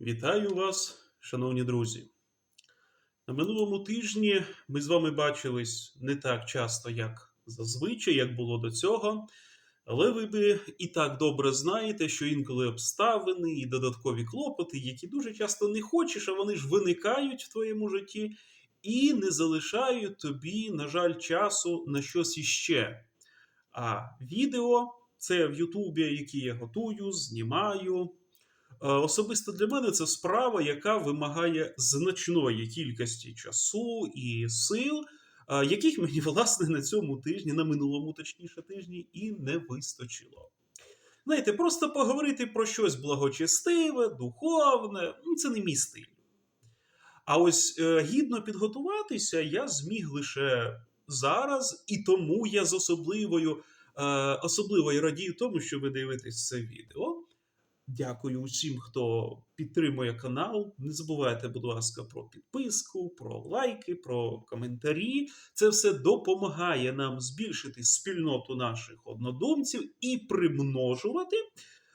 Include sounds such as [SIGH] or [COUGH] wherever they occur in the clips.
Вітаю вас, шановні друзі. На минулому тижні ми з вами бачились не так часто, як зазвичай, як було до цього. Але ви би і так добре знаєте, що інколи обставини і додаткові клопоти, які дуже часто не хочеш, а вони ж виникають в твоєму житті і не залишають тобі, на жаль, часу на щось іще. А відео це в Ютубі, які я готую, знімаю. Е, Особисто для мене це справа, яка вимагає значної кількості часу і сил, е, яких мені, [LAUGHS] власне, на цьому тижні, на минулому точніше тижні, і не вистачило. Знаєте, просто поговорити про щось благочестиве, духовне ну, це не мій стиль. А ось е, гідно підготуватися я зміг лише зараз, і тому я з особливою, е, особливо радію тому, що ви дивитесь це відео. Дякую усім, хто підтримує канал. Не забувайте, будь ласка, про підписку, про лайки, про коментарі. Це все допомагає нам збільшити спільноту наших однодумців і примножувати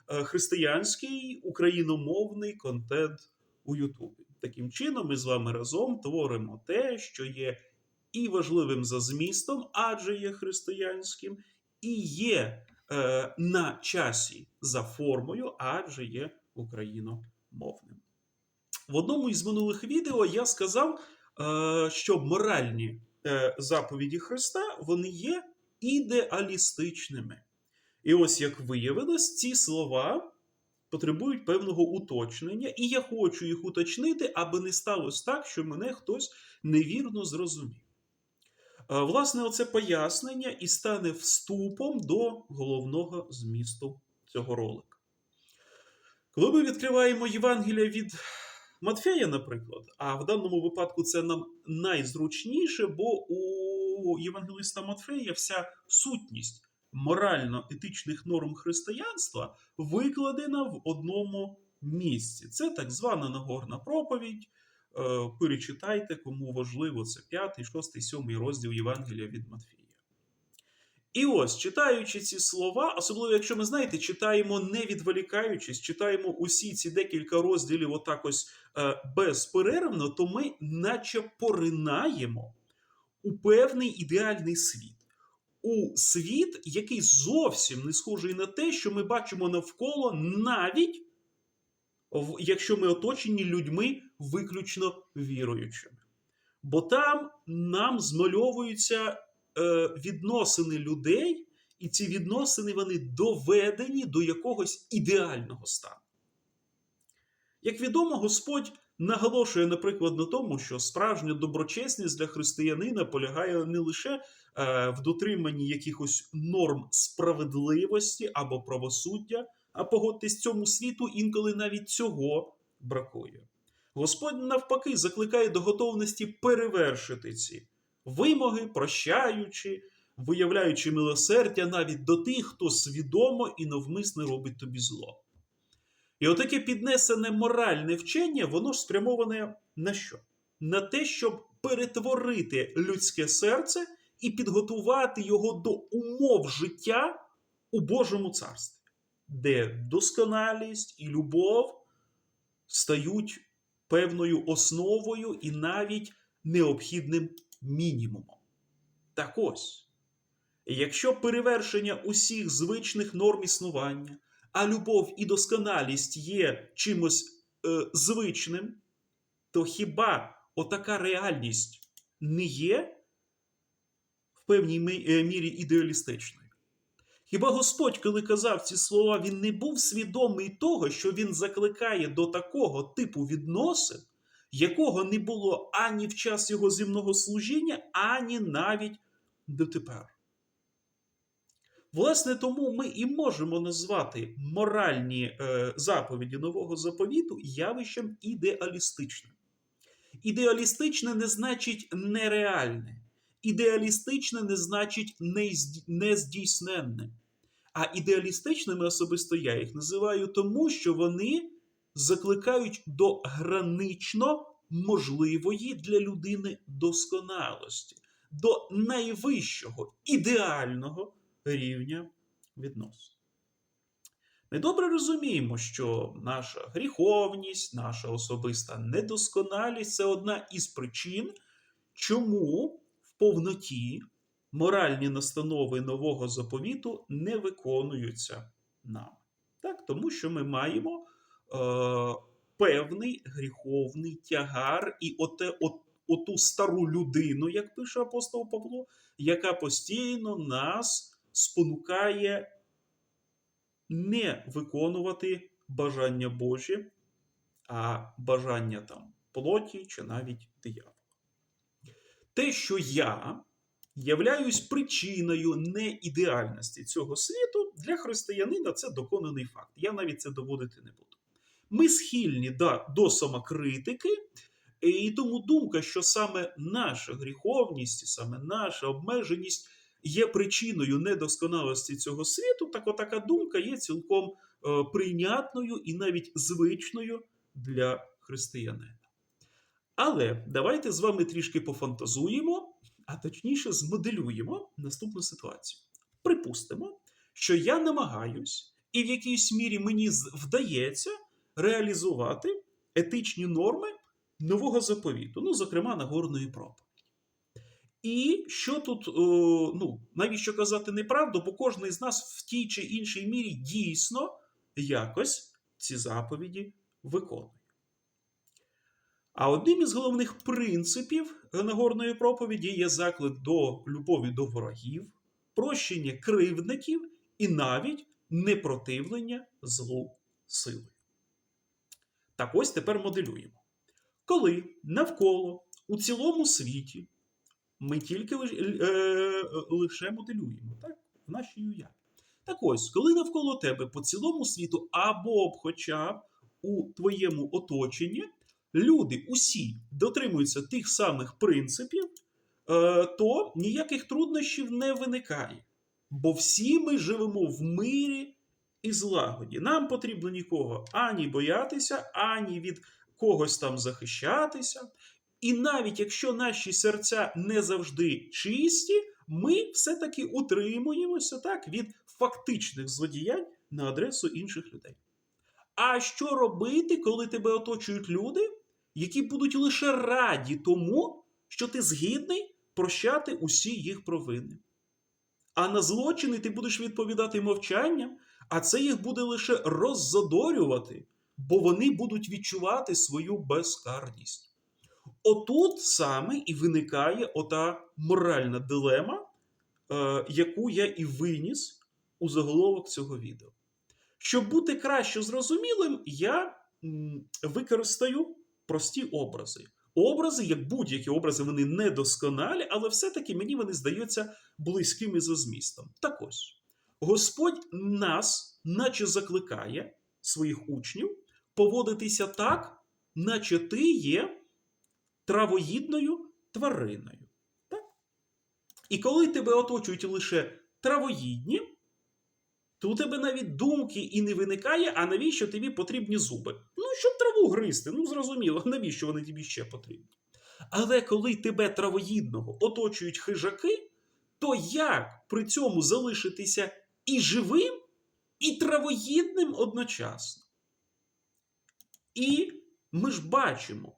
е, християнський україномовний контент у Ютубі. Таким чином, ми з вами разом творимо те, що є і важливим за змістом, адже є християнським, і є на часі за формою, адже є україномовним. В одному із минулих відео я сказав, е, що моральні е, заповіді Христа вони є ідеалістичними. І ось як виявилось, ці слова потребують певного уточнення, і я хочу їх уточнити, аби не сталося так, що мене хтось невірно зрозумів. Е, Власне, оце пояснення і стане вступом до головного змісту цього ролика. Коли ми відкриваємо Євангелія від Матфея, наприклад, а в даному випадку це нам найзручніше, бо у Євангелиста Матфея вся сутність морально-етичних норм християнства викладена в одному місці. Це так звана Нагорна проповідь. Е, Перечитайте, кому важливо, це 5, 6, 7 розділ Євангелія від Матфія. І ось, читаючи ці слова, особливо, якщо ми знаєте, читаємо не відволікаючись, читаємо усі ці декілька розділів отак ось е, безперервно, то ми наче поринаємо у певний ідеальний світ. У світ, який зовсім не схожий на те, що ми бачимо навколо, навіть якщо ми оточені людьми виключно віруючими. Бо там нам змальовуються е, відносини людей, і ці відносини вони доведені до якогось ідеального стану. Як відомо, Господь наголошує, наприклад, на тому, що справжня доброчесність для християнина полягає не лише е, в дотриманні якихось норм справедливості або правосуддя, а погодьтесь, цьому світу інколи навіть цього бракує. Господь навпаки закликає до готовності перевершити ці вимоги, прощаючи, виявляючи милосердя навіть до тих, хто свідомо і навмисно робить тобі зло. І отаке піднесене моральне вчення, воно ж спрямоване на що? На те, щоб перетворити людське серце і підготувати його до умов життя у Божому царстві, де досконалість і любов стають певною основою і навіть необхідним мінімумом. Так ось, якщо перевершення усіх звичних норм існування, а любов і досконалість є чимось е, звичним, то хіба отака реальність не є в певній е, мірі ідеалістичною? Хіба Господь, коли казав ці слова, він не був свідомий того, що він закликає до такого типу відносин, якого не було ані в час його земного служіння, ані навіть дотепер. Власне, тому ми і можемо назвати моральні е, заповіді нового заповіту явищем ідеалістичним. Ідеалістичне не значить нереальне, ідеалістичне не значить нездійсненне. А ідеалістичними особисто я їх називаю тому, що вони закликають до гранично можливої для людини досконалості, до найвищого ідеального рівня відносин. Ми добре розуміємо, що наша гріховність, наша особиста недосконалість це одна із причин, чому в повноті моральні настанови нового заповіту не виконуються нами. Так? Тому що ми маємо е, певний гріховний тягар і оте, от, оту стару людину, як пише апостол Павло, яка постійно нас спонукає не виконувати бажання Божі, а бажання там плоті чи навіть диявола. Те, що я являюсь причиною неідеальності цього світу, для християнина це доконаний факт. Я навіть це доводити не буду. Ми схильні да, до самокритики, і тому думка, що саме наша гріховність, саме наша обмеженість є причиною недосконалості цього світу, так отака думка є цілком е, прийнятною і навіть звичною для християнина. Але давайте з вами трішки пофантазуємо, а точніше змоделюємо наступну ситуацію. Припустимо, що я намагаюсь, і в якійсь мірі мені вдається реалізувати етичні норми нового заповіту, ну, зокрема, Нагорної проповіді. І що тут, е, ну, навіщо казати неправду, бо кожен з нас в тій чи іншій мірі дійсно якось ці заповіді виконує. А одним із головних принципів Нагорної проповіді є заклик до любові до ворогів, прощення кривдників і навіть непротивлення злу силою. Так ось тепер моделюємо. Коли навколо у цілому світі ми тільки лиш- е, лише моделюємо, так? В нашій уяві. Так ось, коли навколо тебе по цілому світу або хоча б у твоєму оточенні люди усі дотримуються тих самих принципів, е, то ніяких труднощів не виникає. Бо всі ми живемо в мирі і злагоді. Нам потрібно нікого ані боятися, ані від когось там захищатися. І навіть якщо наші серця не завжди чисті, ми все-таки утримуємося так від фактичних злодіянь на адресу інших людей. А що робити, коли тебе оточують люди, які будуть лише раді тому, що ти згідний прощати усі їх провини? А на злочини ти будеш відповідати мовчанням, а це їх буде лише роззадорювати, бо вони будуть відчувати свою безкарність. Отут саме і виникає ота моральна дилема, е, яку я і виніс у заголовок цього відео. Щоб бути краще зрозумілим, я використаю прості образи. Образи, як будь-які образи, вони недосконалі, але все-таки мені вони здаються близькими за змістом. Так ось, Господь нас, наче закликає своїх учнів поводитися так, наче ти є травоїдною твариною. Так? І коли тебе оточують лише травоїдні, то у тебе навіть думки і не виникає, а навіщо тобі потрібні зуби? Ну, щоб траву гризти, ну зрозуміло, [LAUGHS] навіщо вони тобі ще потрібні. Але коли тебе травоїдного оточують хижаки, то як при цьому залишитися і живим, і травоїдним одночасно? І ми ж бачимо,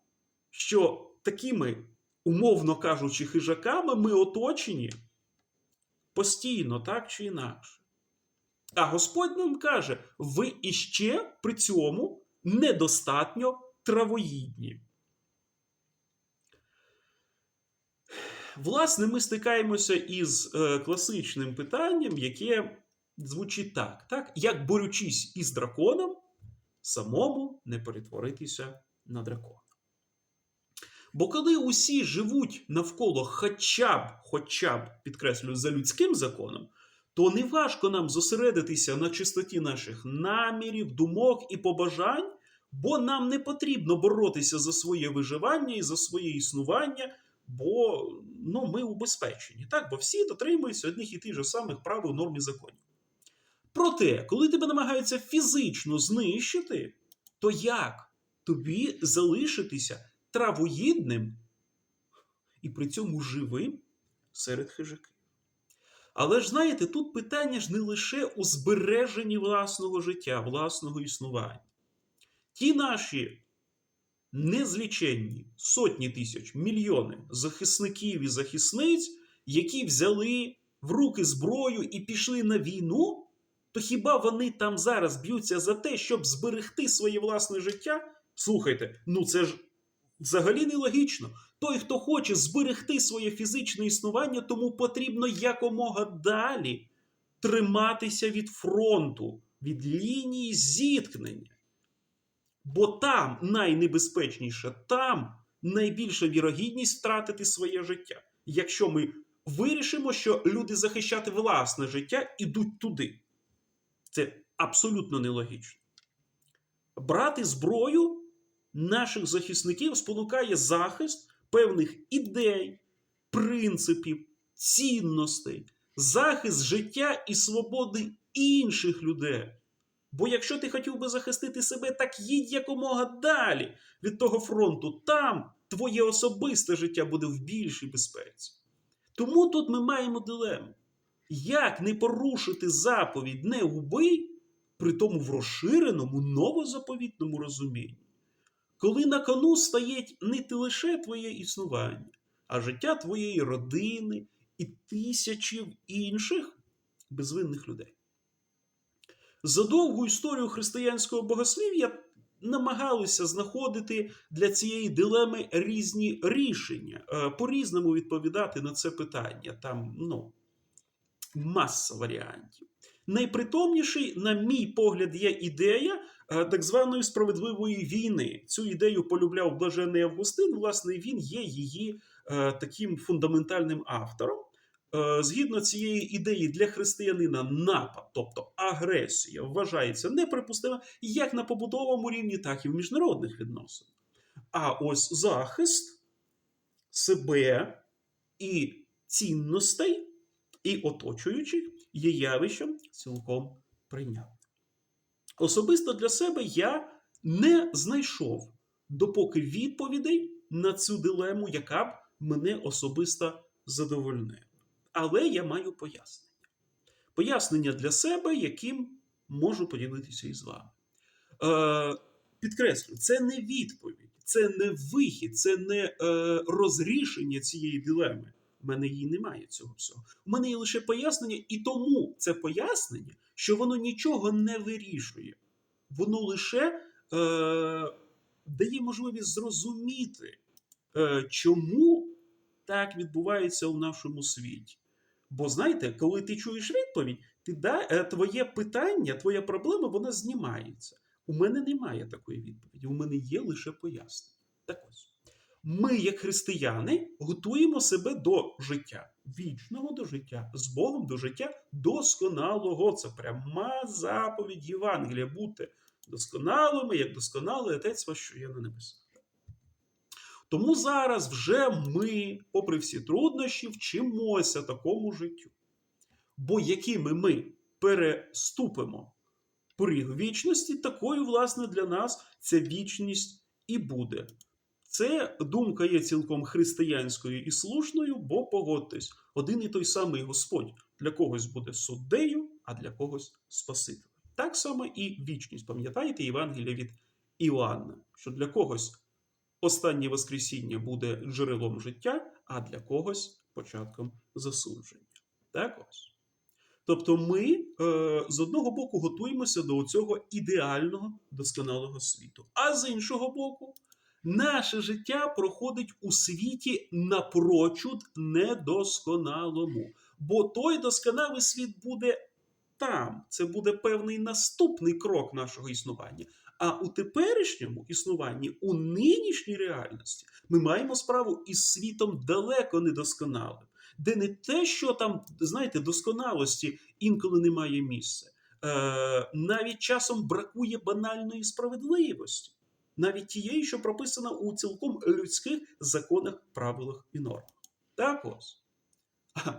що такими, умовно кажучи, хижаками ми оточені постійно, так чи інакше. А Господь нам каже: ви іще при цьому недостатньо травоїдні. Власне, ми стикаємося із е, класичним питанням, яке звучить так, так: як борючись із драконом, самому не перетворитися на дракона. Бо коли усі живуть навколо хоча б, хоча б, підкреслюю, за людським законом, то неважко нам зосередитися на чистоті наших намірів, думок і побажань, бо нам не потрібно боротися за своє виживання і за своє існування, бо ну, ми убезпечені. Так? Бо всі дотримуються одних і тих же самих правил норм і законів. Проте, коли тебе намагаються фізично знищити, то як тобі залишитися травоїдним і при цьому живим серед хижаків? Але ж знаєте, тут питання ж не лише у збереженні власного життя, власного існування. Ті наші незліченні сотні тисяч, мільйони захисників і захисниць, які взяли в руки зброю і пішли на війну, то хіба вони там зараз б'ються за те, щоб зберегти своє власне життя? Слухайте, ну це ж взагалі нелогічно. Той, хто хоче зберегти своє фізичне існування, тому потрібно якомога далі триматися від фронту, від лінії зіткнення. Бо там найнебезпечніше, там найбільша вірогідність втратити своє життя. Якщо ми вирішимо, що люди захищати власне життя ідуть туди. Це абсолютно нелогічно. Брати зброю наших захисників спонукає захист певних ідей, принципів, цінностей, захист життя і свободи інших людей. Бо якщо ти хотів би захистити себе, так їдь якомога далі від того фронту, там твоє особисте життя буде в більшій безпеці. Тому тут ми маємо дилему. Як не порушити заповідь не убий, при тому в розширеному новозаповітному розумінні, коли на кону стоїть не лише твоє існування, а життя твоєї родини і тисячів інших безвинних людей. За довгу історію християнського богослів'я намагалися знаходити для цієї дилеми різні рішення, е, по-різному відповідати на це питання. Там ну, маса варіантів. Найпритомніший, на мій погляд, є ідея так званої справедливої війни. Цю ідею полюбляв Блажений Августин. Власне, він є її е, таким фундаментальним автором. Е, Згідно цієї ідеї для християнина напад, тобто агресія, вважається неприпустима як на побутовому рівні, так і в міжнародних відносинах. А ось захист себе і цінностей, і оточуючих є явищем цілком прийнятним. Особисто для себе я не знайшов допоки відповідей на цю дилему, яка б мене особисто задовольнила. Але я маю пояснення. Пояснення для себе, яким можу поділитися із вами. Е, Підкреслю, це не відповідь, це не вихід, це не е, розрішення цієї дилеми. У мене її немає цього всього. У мене є лише пояснення, і тому це пояснення, що воно нічого не вирішує. Воно лише е, дає можливість зрозуміти, е, чому так відбувається у нашому світі. Бо знаєте, коли ти чуєш відповідь, ти да, е, твоє питання, твоя проблема, вона знімається. У мене немає такої відповіді, у мене є лише пояснення. Так ось. Ми, як християни, готуємо себе до життя, вічного до життя, з Богом до життя досконалого. Це пряма заповідь Євангелія. Бути досконалими, як досконалий Отець ваш, що є на небесах. Тому зараз вже ми, попри всі труднощі, вчимося такому життю. Бо якими ми переступимо поріг вічності, такою, власне, для нас ця вічність і буде. Це думка є цілком християнською і слушною, бо погодьтесь, один і той самий Господь для когось буде суддею, а для когось спасителем. Так само і вічність. Пам'ятаєте Євангелія від Іоанна, що для когось останнє Воскресіння буде джерелом життя, а для когось початком засудження. Так ось. Тобто ми е, з одного боку готуємося до цього ідеального досконалого світу, а з іншого боку, наше життя проходить у світі напрочуд недосконалому. Бо той досконалий світ буде там. Це буде певний наступний крок нашого існування. А у теперішньому існуванні, у нинішній реальності, ми маємо справу із світом далеко недосконалим, де не те, що там, знаєте, досконалості інколи немає місця. Е, навіть часом бракує банальної справедливості, навіть тієї, що прописана у цілком людських законах, правилах і нормах. Так ось. А,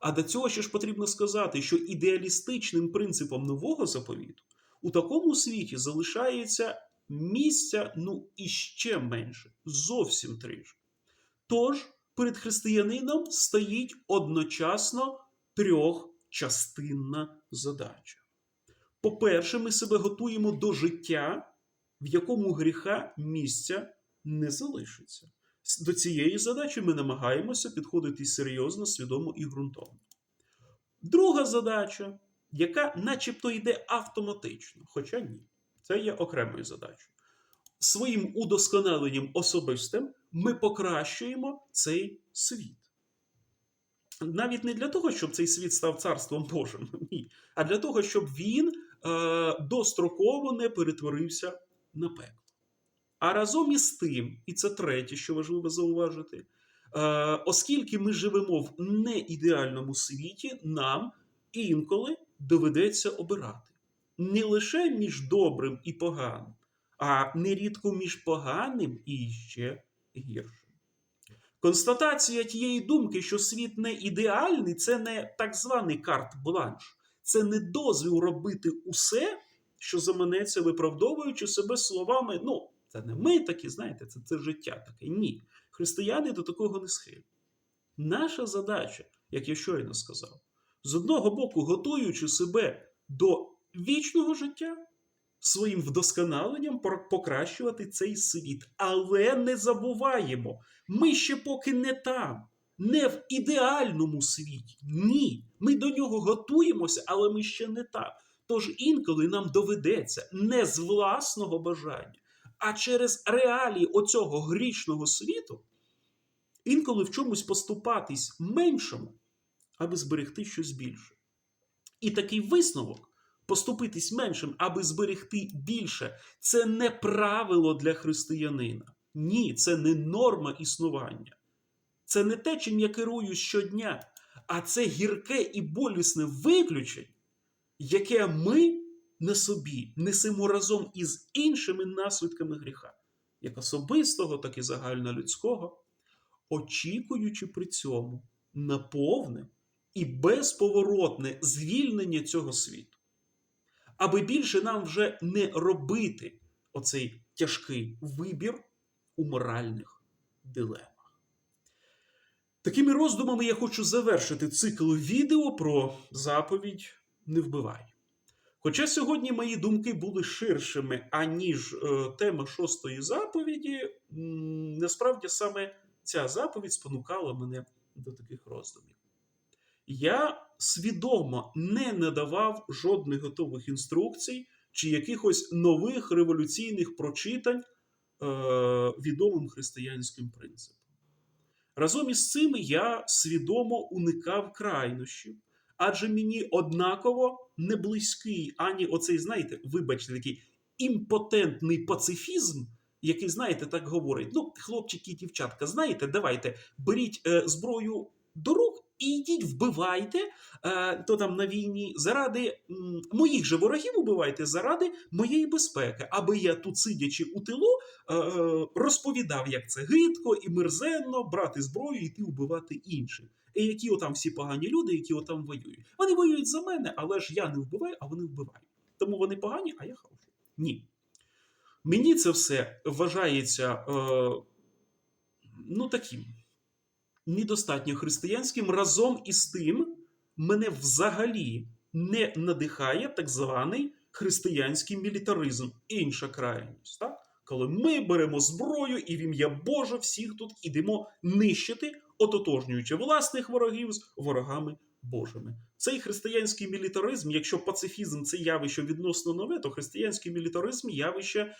а до цього ще ж потрібно сказати, що ідеалістичним принципом нового заповіту у такому світі залишається місця, ну іще менше, зовсім тричі. Тож перед християнином стоїть одночасно трьохчастинна задача. По-перше, ми себе готуємо до життя, в якому гріха місця не залишиться. До цієї задачі ми намагаємося підходити серйозно, свідомо і ґрунтовно. Друга задача, яка начебто йде автоматично, хоча ні, це є окремою задачею. Своїм удосконаленням особистим ми покращуємо цей світ. Навіть не для того, щоб цей світ став царством Божим, [LAUGHS] ні, а для того, щоб він е, достроково не перетворився на пекло. А разом із тим, і це третє, що важливо зауважити, е, оскільки ми живемо в неідеальному світі, нам інколи доведеться обирати не лише між добрим і поганим, а нерідко між поганим і ще гіршим. Констатація тієї думки, що світ не ідеальний, це не так званий карт-бланш, це не дозвіл робити усе, що заманеться, виправдовуючи себе словами. Ну, це не ми такі, знаєте, це, це життя таке. Ні. Християни до такого не схильні. Наша задача, як я щойно сказав, з одного боку, готуючи себе до вічного життя, своїм вдосконаленням покращувати цей світ. Але не забуваємо, ми ще поки не там, не в ідеальному світі. Ні. Ми до нього готуємося, але ми ще не там. Тож інколи нам доведеться не з власного бажання, а через реалії оцього грішного світу інколи в чомусь поступатись меншому, аби зберегти щось більше. І такий висновок поступитись меншим, аби зберегти більше, це не правило для християнина. Ні, це не норма існування. Це не те, чим я керую щодня, а це гірке і болісне виключення, яке ми на собі несемо разом із іншими наслідками гріха, як особистого, так і загальнолюдського, очікуючи при цьому на повне і безповоротне звільнення цього світу, аби більше нам вже не робити оцей тяжкий вибір у моральних дилемах. Такими роздумами я хочу завершити цикл відео про заповідь Не вбивай. Хоча сьогодні мої думки були ширшими, аніж е, тема шостої заповіді, насправді саме ця заповідь спонукала мене до таких роздумів. Я свідомо не надавав жодних готових інструкцій чи якихось нових революційних прочитань е, відомим християнським принципам. Разом із цим я свідомо уникав крайнощів, адже мені однаково не близький ані оцей, знаєте, вибачте, такий імпотентний пацифізм, який, знаєте, так говорить: ну, хлопчики і дівчатка, знаєте, давайте беріть е, зброю до рук і йдіть, вбивайте, е, то там на війні заради моїх же ворогів убивайте заради моєї безпеки, аби я тут, сидячи у тилу, е, е, розповідав, як це гидко і мерзенно брати зброю і йти вбивати інших. І які отам всі погані люди, які отам воюють. Вони воюють за мене, але ж я не вбиваю, а вони вбивають. Тому вони погані, а я хороший. Ні. Мені це все вважається е, ну таким недостатньо християнським. Разом із тим, мене взагалі не надихає так званий християнський мілітаризм, інша крайність. Так? Коли ми беремо зброю і в ім'я Боже всіх тут ідемо нищити, ототожнюючи власних ворогів з ворогами Божими. Цей християнський мілітаризм, якщо пацифізм це явище відносно нове, то християнський мілітаризм явище е,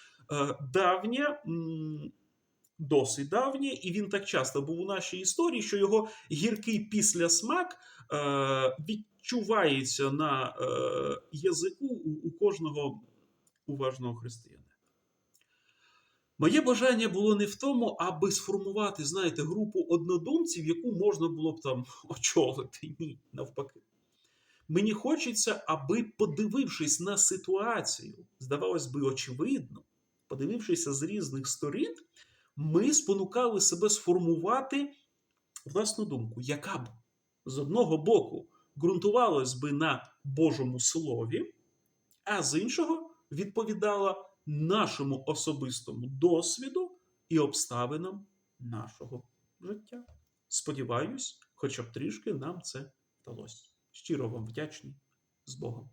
давнє, досить давнє, і він так часто був у нашій історії, що його гіркий післясмак е, відчувається на е, язику у, у кожного уважного християнина. Моє бажання було не в тому, аби сформувати, знаєте, групу однодумців, яку можна було б там [LAUGHS] очолити. Ні, навпаки. Мені хочеться, аби, подивившись на ситуацію, здавалось би, очевидно, подивившися з різних сторін, ми спонукали себе сформувати власну думку, яка б з одного боку ґрунтувалась би на Божому слові, а з іншого відповідала нашому особистому досвіду і обставинам нашого життя. Сподіваюсь, хоча б трішки нам це вдалося. Щиро вам вдячний з Богом.